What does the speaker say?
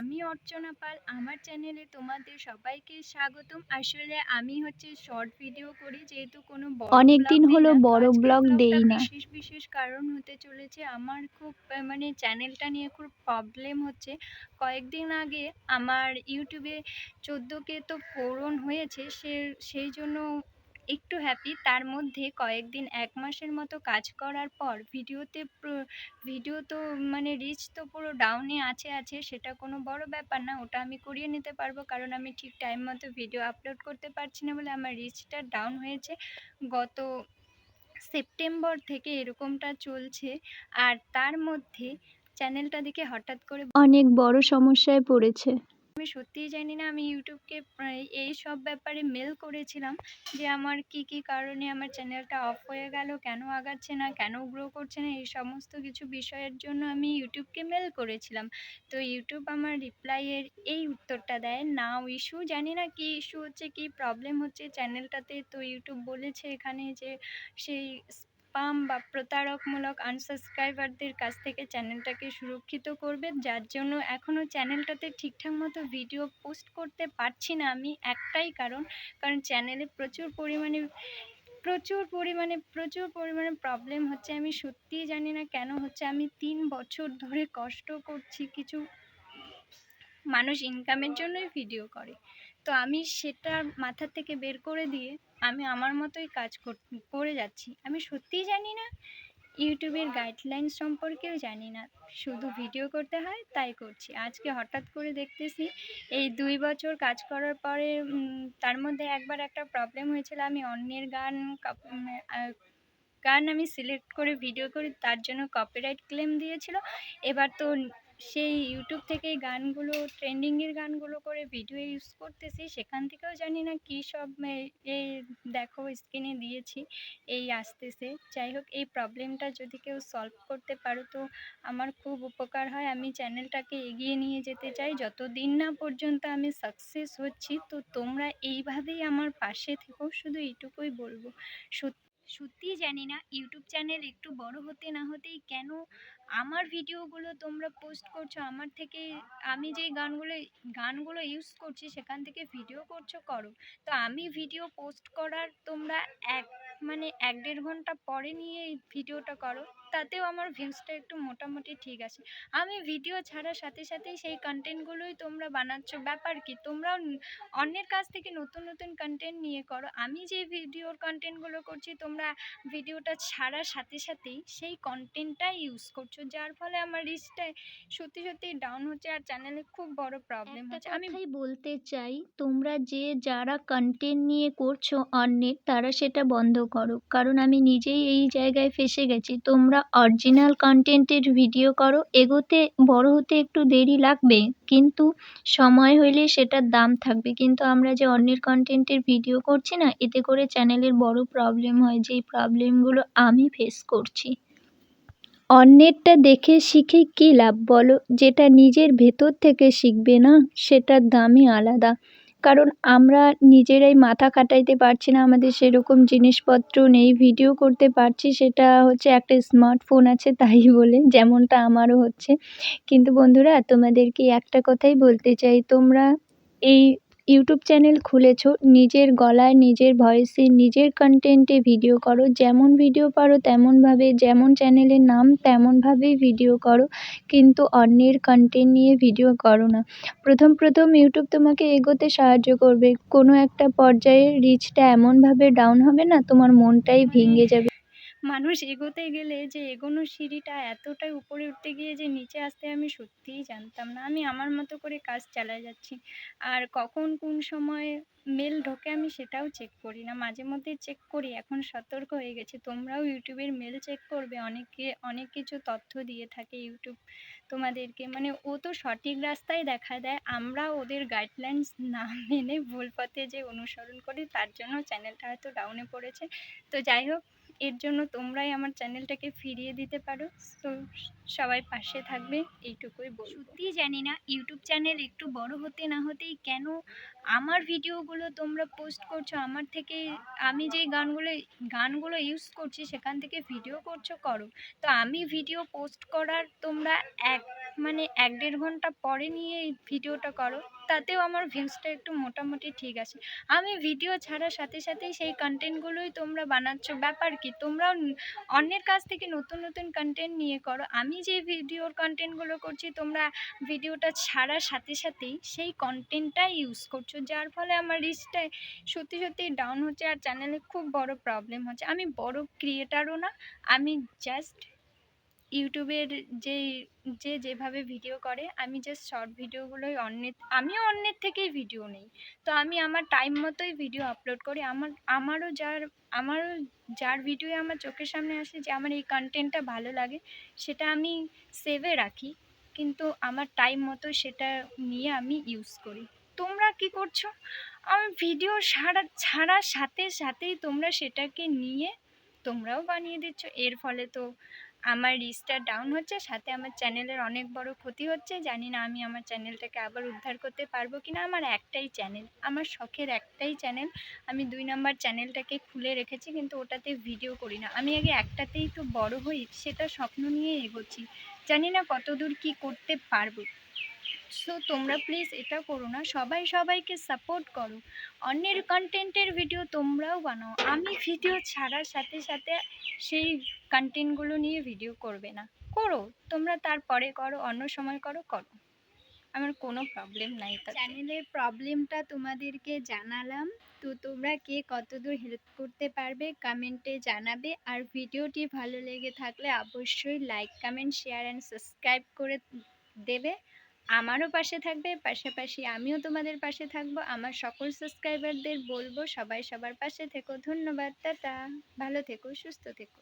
আমি অর্চনা পাল আমার চ্যানেলে তোমাদের সবাইকে স্বাগতম আসলে আমি হচ্ছে শর্ট ভিডিও করি যেহেতু কোনো ব্লগ দিই হলো বড় ব্লগ দেই না। বিশেষ বিশেষ কারণ হতে চলেছে আমার খুব মানে চ্যানেলটা নিয়ে খুব প্রবলেম হচ্ছে কয়েকদিন আগে আমার ইউটিউবে চোদ্দ কে তো পূরণ হয়েছে সে সেই জন্য একটু হ্যাপি তার মধ্যে কয়েকদিন, এক মাসের মতো কাজ করার পর ভিডিওতে ভিডিও তো মানে রিচ তো পুরো ডাউনে আছে আছে, সেটা কোনো বড় ব্যাপার না, ওটা আমি করিয়ে নিতে পারব। কারণ আমি ঠিক টাইম মতো ভিডিও আপলোড করতে পারছি না বলে আমার রিচটা ডাউন হয়েছে। গত সেপ্টেম্বর থেকে এরকমটা চলছে। আর তার মধ্যে চ্যানেলটা দেখে হঠাৎ করে অনেক বড় সমস্যায় পড়েছে। আমি সত্যিই জানি না, আমি ইউটিউবকে এই সব ব্যাপারে মেল করেছিলাম যে আমার কি কি কারণে আমার চ্যানেলটা অফ হয়ে গেল, কেন আগাচ্ছে না, কেন গ্রো করছে না, এই সমস্ত কিছু বিষয়ের জন্য আমি ইউটিউবকে মেল করেছিলাম। তো ইউটিউব আমার রিপ্লাইয়ের এই উত্তরটা দেয় নাও ইস্যু জানি না কি ইস্যু হচ্ছে, কি প্রবলেম হচ্ছে চ্যানেলটাতে তো ইউটিউব বলেছে এখানে যে সেই স্পাম বা প্রতারকমূলক আনসাবস্ক্রাইবারদের কাছ থেকে চ্যানেলটাকে সুরক্ষিত করবে, যার জন্য এখনও চ্যানেলটাতে ঠিকঠাক মতো ভিডিও পোস্ট করতে পারছি না আমি একটাই কারণ। কারণ চ্যানেলে প্রচুর পরিমাণে প্রচুর পরিমাণে প্রচুর পরিমাণে প্রবলেম হচ্ছে। আমি সত্যিই জানি না কেন হচ্ছে। আমি তিন বছর ধরে কষ্ট করছি কিছু মানুষ ইনকামের জন্যই ভিডিও করে। তো আমি সেটা মাথা থেকে বের করে দিয়ে আমি আমার মতোই কাজ কর- যাচ্ছি। আমি সত্যিই জানি না, ইউটিউবের গাইডলাইন সম্পর্কেও জানি না। শুধু ভিডিও করতে হয়, তাই করছি। আজকে হঠাৎ করে দেখতেছি, এই দুই বছর কাজ করার পরে তার মধ্যে একবার একটা প্রবলেম হয়েছিল। আমি অন্যের গান গান আমি সিলেক্ট করে ভিডিও করি, তার জন্য কপিরাইট ক্লেম দিয়েছিল। এবার তো সেই ইউটিউব থেকে গানগুলো ট্রেন্ডিংয়ের গানগুলো করে ভিডিও ইউজ করতেছি। সেখান থেকেও জানি না কী সব এই দেখো স্ক্রিনে দিয়েছি, এই আসতেছে। যাই হোক, এই প্রবলেমটা যদি কেউ সলভ করতে পারো তো আমার খুব উপকার হয়। আমি চ্যানেলটাকে এগিয়ে নিয়ে যেতে চাই। যতদিন না পর্যন্ত আমি সাকসেস হচ্ছি, তো তোমরা এইভাবেই আমার পাশে থেকো। শুধু এইটুকুই বলব। সত্যি সত্যিই জানি না ইউটিউব চ্যানেল একটু বড় হতে না হতেই কেন আমার ভিডিওগুলো তোমরা পোস্ট করছ, আমার থেকে আমি যেই গানগুলো গানগুলো ইউজ করছি সেখান থেকে ভিডিও করছ করো। তো আমি ভিডিও পোস্ট করার তোমরা এক মানে এক দেড় ঘণ্টা পরে নিয়ে এই ভিডিওটা করো। তাতেও আমার ভিউজটা একটু মোটামুটি ঠিক আছে। আমি ভিডিও ছাড়ার সাথে সাথেই সেই কন্টেন্টগুলোই তোমরা বানাচ্ছো। ব্যাপার কি? তোমরাও অন্যের কাছ থেকে নতুন নতুন কন্টেন্ট নিয়ে করো। আমি যে ভিডিওর কন্টেন্টগুলো করছি তোমরা ভিডিওটা ছাড়ার সাথে সাথেই সেই কন্টেন্টটাই ইউজ করছ। যার ফলে আমার রিচটা সত্যি সত্যি ডাউন হচ্ছে আর চ্যানেলে খুব বড় প্রবলেম হচ্ছে। আমি বলতে চাই তোমরা যে যারা কন্টেন্ট নিয়ে করছ অন্যের তারা সেটা বন্ধ করো। কারণ আমি নিজেই এই জায়গায় ফেসে গেছি। তোমরা অরিজিনাল কন্টেন্টের ভিডিও করো। এগোতে, বড় হতে একটু দেরি লাগবে, কিন্তু সময় হলে সেটার দাম থাকবে। কিন্তু আমরা যে অন্যের কন্টেন্টের ভিডিও করছি না, এতে করে চ্যানেলের বড় প্রবলেম হয়, যেই প্রবলেমগুলো আমি ফেস করছি। অন্যেরটা দেখে শিখে কী লাভ বলো? যেটা নিজের ভেতর থেকে শিখবে না, সেটার দামই আলাদা। কারণ আমরা নিজেরাই মাথা খাটাইতে পারছি না, আমাদের সেরকম জিনিসপত্র নেই ভিডিও করতে পারছি, সেটা হচ্ছে একটা স্মার্টফোন আছে তাই বলে, যেমনটা আমারও হচ্ছে। কিন্তু বন্ধুরা, তোমাদেরকে একটা কথাই বলতে চাই, তোমরা এই ইউটিউব চ্যানেল খুলেছো, নিজের গলায় নিজের ভয়েসে নিজের কন্টেন্টে ভিডিও করো। যেমন ভিডিও পারো তেমনভাবে, যেমন চ্যানেলের নাম তেমনভাবেই ভিডিও করো। কিন্তু অন্যের কন্টেন্ট নিয়ে ভিডিও করো না। প্রথম প্রথম ইউটিউব তোমাকে এগোতে সাহায্য করবে। কোনো একটা পর্যায়ে রিচটা এমনভাবে ডাউন হবে না, তোমার মনটাই ভেঙে যাবে। মানুষ এগোতে গেলে যে এগোনোর সিঁড়িটা এতটাই উপরে উঠতে গিয়ে যে নিচে আসতে আমি সত্যিই জানতাম না। আমি আমার মতো করে কাজ চালিয়ে যাচ্ছি। আর কখন কোন সময় মেল ঢোকে আমি সেটাও চেক করি না। মাঝে মধ্যে চেক করি, এখন সতর্ক হয়ে গেছি। তোমরাও ইউটিউবের মেল চেক করবে, অনেকে, অনেক কিছু তথ্য দিয়ে থাকে ইউটিউব তোমাদেরকে। মানে ও তো সঠিক রাস্তায় দেখা দেয়, আমরা ওদের গাইডলাইন্স না মেনে ভুল পথে যে অনুসরণ করি, তার জন্য চ্যানেলটা হয়তো ডাউনে পড়েছে। তো যাই হোক এর জন্য তোমরাই আমার চ্যানেলটাকে ফিরিয়ে দিতে পারো। তো সবাই পাশে থাকবে, এইটুকুই বলব। সত্যিই জানি না, ইউটিউব চ্যানেল একটু বড় হতে না হতেই কেন আমার ভিডিওগুলো তোমরা পোস্ট করছ, আমার থেকে আমি যেই গানগুলো গানগুলো ইউজ করছি, সেখান থেকে ভিডিও করছ করো। তো আমি ভিডিও পোস্ট করার তোমরা এক মানে এক দেড় ঘণ্টা পরে নিয়ে এই ভিডিওটা করো, তাতেও আমার ভিউজটা একটু মোটামুটি ঠিক আছে। আমি ভিডিও ছাড়ার সাথে সাথেই সেই কন্টেন্টগুলোই তোমরা বানাচ্ছ। ব্যাপার কি, তোমরাও অন্যের কাছ থেকে নতুন নতুন কন্টেন্ট নিয়ে করো। আমি যে ভিডিওর কন্টেন্টগুলো করছি, তোমরা ভিডিওটা ছাড়ার সাথে সাথেই সেই কন্টেন্টটাই ইউজ করছ, যার ফলে আমার রিচটা সত্যি সত্যি ডাউন হচ্ছে। আর চ্যানেলে খুব বড় প্রবলেম হচ্ছে। আমি বড় ক্রিয়েটারও না, আমি জাস্ট ইউটিউবের যে যে যেভাবে ভিডিও করে, আমি জাস্ট শর্ট ভিডিওগুলোই অন্যের আমিও অন্যের থেকেই ভিডিও নেই। তো আমি আমার টাইম মতোই ভিডিও আপলোড করি। আমার, আমারও যার আমারও যার ভিডিও আমার চোখের সামনে আসে যে আমার এই কন্টেন্টটা ভালো লাগে, সেটা আমি সেভে রাখি। কিন্তু আমার টাইম মতো সেটা নিয়ে আমি ইউজ করি। তোমরা কি করছ? আমি ভিডিও ছাড়া ছাড়ার সাথে, সাথেই তোমরা সেটাকে নিয়ে তোমরাও বানিয়ে দিচ্ছ। এর ফলে তো আমার রিস্টার ডাউন হচ্ছে, সাথে আমার চ্যানেলের অনেক বড় ক্ষতি হচ্ছে, জানি না আমি আমার চ্যানেলটাকে আবার উদ্ধার করতে পারব কি না আমার একটাই চ্যানেল আমার শখের একটাই চ্যানেল আমি দুই নাম্বার চ্যানেলটাকে খুলে রেখেছি, কিন্তু ওটাতে ভিডিও করি না। আমি আগে একটাতেই তো বড় হই, সেটা স্বপ্ন নিয়ে এগোচ্ছি, জানি না কতদূর কি করতে পারব। সো তোমরা প্লিজ এটা করো না। সবাই সবাইকে সাপোর্ট করো। অন্যের কন্টেন্টের ভিডিও তোমরাও বানাও। আমি ভিডিও ছাড়ার সাথে সাথে সেই কন্টেন্টগুলো নিয়ে ভিডিও করবে না। করো, তোমরা তারপরে করো, অন্য সময় করো করো। আমার কোনো প্রবলেম নাই চ্যানেলের প্রবলেমটা তোমাদেরকে জানালাম। তো তোমরা কে কতদূর হেল্প করতে পারবে কমেন্টে জানাবে। আর ভিডিওটি ভালো লেগে থাকলে অবশ্যই like comment share and subscribe করে দেবে। আমারও পাশে থাকবে, পাশাপাশি আমিও তোমাদের পাশে থাকব। আমার সকল সাবস্ক্রাইবারদের বলব, সবাই সবার পাশে থেকো। ধন্যবাদ, টাটা। ভালো থেকো, সুস্থ থেকো।